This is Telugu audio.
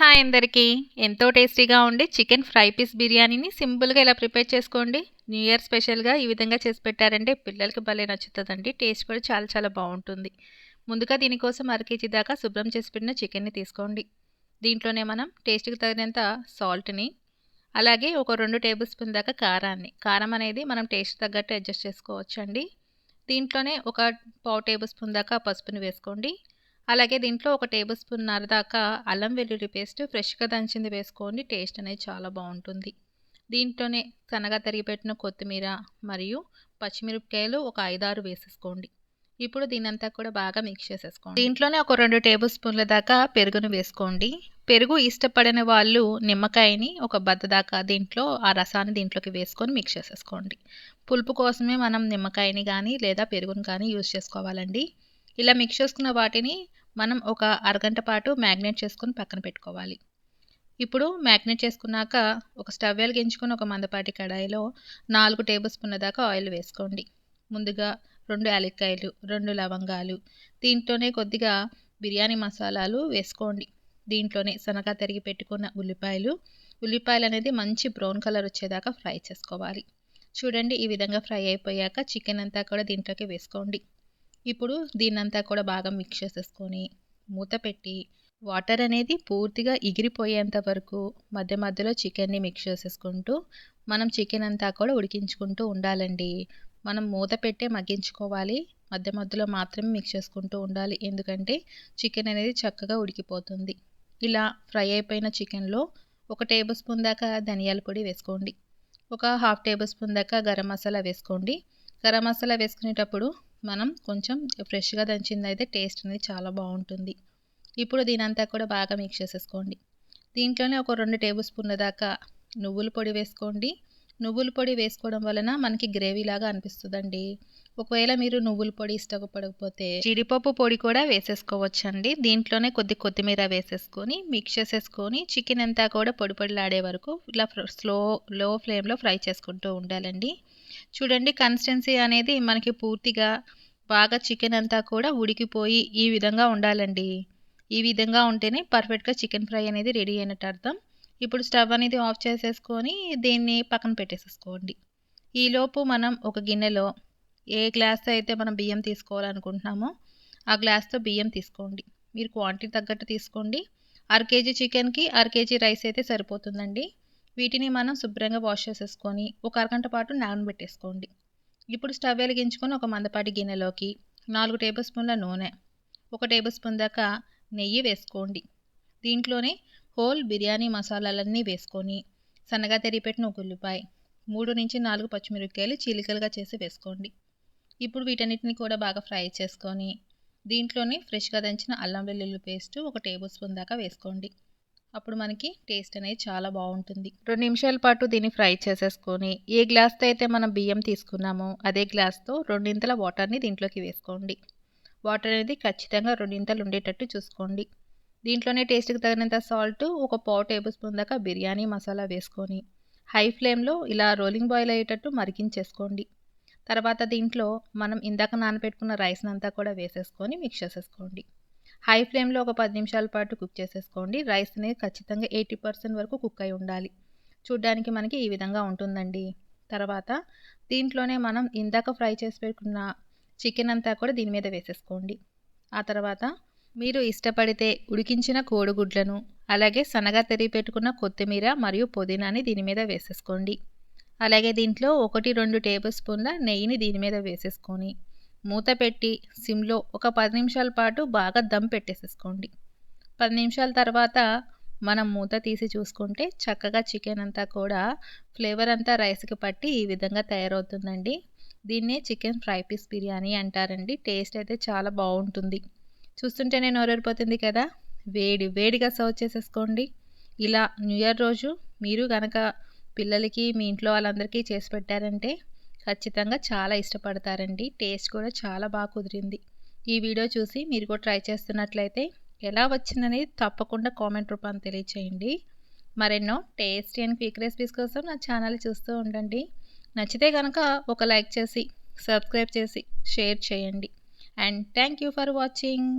హాయ్ అందరికీ. ఎంతో టేస్టీగా ఉండే చికెన్ ఫ్రై పీస్ బిర్యానీని సింపుల్గా ఇలా ప్రిపేర్ చేసుకోండి. న్యూ ఇయర్ స్పెషల్గా ఈ విధంగా చేసి పెట్టారంటే పిల్లలకి భలే నచ్చుతుందండి. టేస్ట్ కూడా చాలా చాలా బాగుంటుంది. ముందుగా దీనికోసం అర కేజీ దాకా శుభ్రం చేసి పెట్టిన చికెన్ని తీసుకోండి. దీంట్లోనే మనం టేస్ట్కి తగినంత సాల్ట్ని అలాగే ఒక రెండు టేబుల్ స్పూన్ దాకా కారాన్ని. కారం అనేది మనం టేస్ట్ తగ్గట్టు అడ్జస్ట్ చేసుకోవచ్చండి. దీంట్లోనే ఒక పావు టేబుల్ స్పూన్ దాకా పసుపుని వేసుకోండి. అలాగే దీంట్లో ఒక టేబుల్ స్పూన్ నర దాకా అల్లం వెల్లుల్లి పేస్ట్ ఫ్రెష్గా దంచింది వేసుకోండి. టేస్ట్ అనేది చాలా బాగుంటుంది. దీంట్లోనే సన్నగా తరిగిపెట్టిన కొత్తిమీర మరియు పచ్చిమిరపకాయలు ఒక ఐదారు వేసేసుకోండి. ఇప్పుడు దీనంతా కూడా బాగా మిక్స్ చేసేసుకోండి. దీంట్లోనే ఒక రెండు టేబుల్ స్పూన్ల దాకా పెరుగును వేసుకోండి. పెరుగు ఇష్టపడని వాళ్ళు నిమ్మకాయని ఒక బద్ద దాకా దీంట్లో ఆ రసాన్ని దీంట్లోకి వేసుకొని మిక్స్ చేసేసుకోండి. పులుపు కోసమే మనం నిమ్మకాయని కానీ లేదా పెరుగును కానీ యూజ్ చేసుకోవాలండి. ఇలా మిక్స్ చేసుకున్న వాటిని మనం ఒక అరగంట పాటు మ్యాగ్నేట్ చేసుకుని పక్కన పెట్టుకోవాలి. ఇప్పుడు మ్యాగ్నేట్ చేసుకున్నాక ఒక స్టవ్ వెలిగించుకుని ఒక మందపాటి కడాయిలో నాలుగు టేబుల్ స్పూన్ల దాకా ఆయిల్ వేసుకోండి. ముందుగా రెండు యాలక్కాయలు రెండు లవంగాలు దీంట్లోనే కొద్దిగా బిర్యానీ మసాలాలు వేసుకోండి. దీంట్లోనే సనగా తరిగి పెట్టుకున్న ఉల్లిపాయలు. ఉల్లిపాయలు అనేది మంచి బ్రౌన్ కలర్ వచ్చేదాకా ఫ్రై చేసుకోవాలి. చూడండి ఈ విధంగా ఫ్రై అయిపోయాక చికెన్ అంతా కూడా దీంట్లోకి వేసుకోండి. ఇప్పుడు దీన్నంతా కూడా బాగా మిక్స్ చేసేసుకొని మూత పెట్టి వాటర్ అనేది పూర్తిగా ఎగిరిపోయేంత వరకు మధ్య మధ్యలో చికెన్ని మిక్స్ చేసేసుకుంటూ మనం చికెన్ అంతా కూడా ఉడికించుకుంటూ ఉండాలండి. మనం మూత పెట్టే మగ్గించుకోవాలి. మధ్య మధ్యలో మాత్రమే మిక్స్ చేసుకుంటూ ఉండాలి. ఎందుకంటే చికెన్ అనేది చక్కగా ఉడికిపోతుంది. ఇలా ఫ్రై అయిపోయిన చికెన్లో ఒక టేబుల్ స్పూన్ దాకా ధనియాల పొడి వేసుకోండి. ఒక హాఫ్ టేబుల్ స్పూన్ దాకా గరం మసాలా వేసుకోండి. గరం మసాలా వేసుకునేటప్పుడు మనం కొంచెం ఫ్రెష్గా దంచింది అయితే టేస్ట్ అనేది చాలా బాగుంటుంది. ఇప్పుడు దీనంతా కూడా బాగా మిక్స్ చేసేసుకోండి. దీంట్లోనే ఒక రెండు టేబుల్ స్పూన్ల దాకా నువ్వుల పొడి వేసుకోండి. నువ్వుల పొడి వేసుకోవడం వలన మనకి గ్రేవీ లాగా అనిపిస్తుందండి. ఒకవేళ మీరు నువ్వుల పొడి ఇష్టపడకపోతే జీడిపప్పు పొడి కూడా వేసేసుకోవచ్చండి. దీంట్లోనే కొద్ది కొత్తిమీర వేసేసుకొని మిక్స్ చేసేసుకొని చికెన్ అంతా కూడా పొడి పొడిలాడే వరకు ఇలా స్లో లో ఫ్లేమ్లో ఫ్రై చేసుకుంటూ ఉండాలండి. చూడండి కన్సిస్టెన్సీ అనేది మనకి పూర్తిగా బాగా చికెన్ అంతా కూడా ఉడికిపోయి ఈ విధంగా ఉండాలండి. ఈ విధంగా ఉంటేనే పర్ఫెక్ట్గా చికెన్ ఫ్రై అనేది రెడీ అయినట్టు అర్థం. ఇప్పుడు స్టవ్ అనేది ఆఫ్ చేసేసుకొని దీన్ని పక్కన పెట్టేసేసుకోండి. ఈలోపు మనం ఒక గిన్నెలో ఏ గ్లాస్తో అయితే మనం బియ్యం తీసుకోవాలనుకుంటున్నామో ఆ గ్లాస్తో బియ్యం తీసుకోండి. మీరు క్వాంటిటీ తగ్గట్టు తీసుకోండి. అర కేజీ చికెన్కి అర కేజీ రైస్ అయితే సరిపోతుందండి. వీటిని మనం శుభ్రంగా వాష్ చేసేసుకొని ఒక అరగంట పాటు నానబెట్టేసుకోండి. ఇప్పుడు స్టవ్ వెలిగించుకొని ఒక మందపాటి గిన్నెలోకి నాలుగు టేబుల్ స్పూన్ల నూనె ఒక టేబుల్ స్పూన్ దాకా నెయ్యి వేసుకోండి. దీంట్లోనే హోల్ బిర్యానీ మసాలాలన్నీ వేసుకొని సన్నగా తెరిపెట్టిన ఒక ఉల్లిపాయ మూడు నుంచి నాలుగు పచ్చిమిరపకాయలు చీలికలుగా చేసి వేసుకోండి. ఇప్పుడు వీటన్నిటిని కూడా బాగా ఫ్రై చేసుకొని దీంట్లోనే ఫ్రెష్గా దంచిన అల్లం వెల్లుల్లి పేస్ట్ ఒక టేబుల్ స్పూన్ దాకా వేసుకోండి. అప్పుడు మనకి టేస్ట్ అనేది చాలా బాగుంటుంది. రెండు నిమిషాల పాటు దీన్ని ఫ్రై చేసేసుకొని ఏ గ్లాస్తో అయితే మనం బియ్యం తీసుకున్నామో అదే గ్లాస్తో రెండింతల వాటర్ని దీంట్లోకి వేసుకోండి. వాటర్ అనేది ఖచ్చితంగా రెండింతలు ఉండేటట్టు చూసుకోండి. దీంట్లోనే టేస్ట్కి తగినంత సాల్ట్ ఒక పావు టేబుల్ స్పూన్ దాకా బిర్యానీ మసాలా వేసుకొని హై ఫ్లేమ్లో ఇలా రోలింగ్ బాయిల్ అయ్యేటట్టు మరిగించేసుకోండి. తర్వాత దీంట్లో మనం ఇందాక నానబెట్టుకున్న రైస్ని అంతా కూడా వేసేసుకొని మిక్స్ చేసేసుకోండి. హై ఫ్లేమ్లో ఒక పది నిమిషాల పాటు కుక్ చేసేసుకోండి. రైస్ అనేది ఖచ్చితంగా ఎయిటీ పర్సెంట్ వరకు కుక్ అయి ఉండాలి. చూడ్డానికి మనకి ఈ విధంగా ఉంటుందండి. తర్వాత దీంట్లోనే మనం ఇందాక ఫ్రై చేసి పెట్టుకున్న చికెన్ అంతా కూడా దీని మీద వేసేసుకోండి. ఆ తర్వాత మీరు ఇష్టపడితే ఉడికించిన కోడిగుడ్లను అలాగే సన్నగా తెరిగి పెట్టుకున్న కొత్తిమీర మరియు పుదీనాని దీని మీద వేసేసుకోండి. అలాగే దీంట్లో ఒకటి రెండు టేబుల్ స్పూన్ల నెయ్యిని దీని మీద వేసేసుకొని మూత పెట్టి సిమ్లో ఒక పది నిమిషాల పాటు బాగా దమ్ పెట్టేసేసుకోండి. పది నిమిషాల తర్వాత మనం మూత తీసి చూసుకుంటే చక్కగా చికెన్ అంతా కూడా ఫ్లేవర్ అంతా రైస్కి పట్టి ఈ విధంగా తయారవుతుందండి. దీన్నే చికెన్ ఫ్రై పీస్ బిర్యానీ అంటారండి. టేస్ట్ అయితే చాలా బాగుంటుంది. చూస్తుంటేనే నోరూరిపోతుంది కదా. వేడి వేడిగా సర్వ్ చేసేసుకోండి. ఇలా న్యూ ఇయర్ రోజు మీరు కనుక పిల్లలకి మీ ఇంట్లో వాళ్ళందరికీ చేసి పెట్టారంటే ఖచ్చితంగా చాలా ఇష్టపడతారండి. టేస్ట్ కూడా చాలా బాగా కుదిరింది. ఈ వీడియో చూసి మీరు కూడా ట్రై చేస్తున్నట్లయితే ఎలా వచ్చిందనేది తప్పకుండా కామెంట్ రూపాన్ని తెలియచేయండి. మరెన్నో టేస్టీ అండ్ క్విక్ రెసిపీస్ కోసం నా ఛానల్ చూస్తూ ఉండండి. నచ్చితే కనుక ఒక లైక్ చేసి సబ్స్క్రైబ్ చేసి షేర్ చేయండి. And thank you for watching.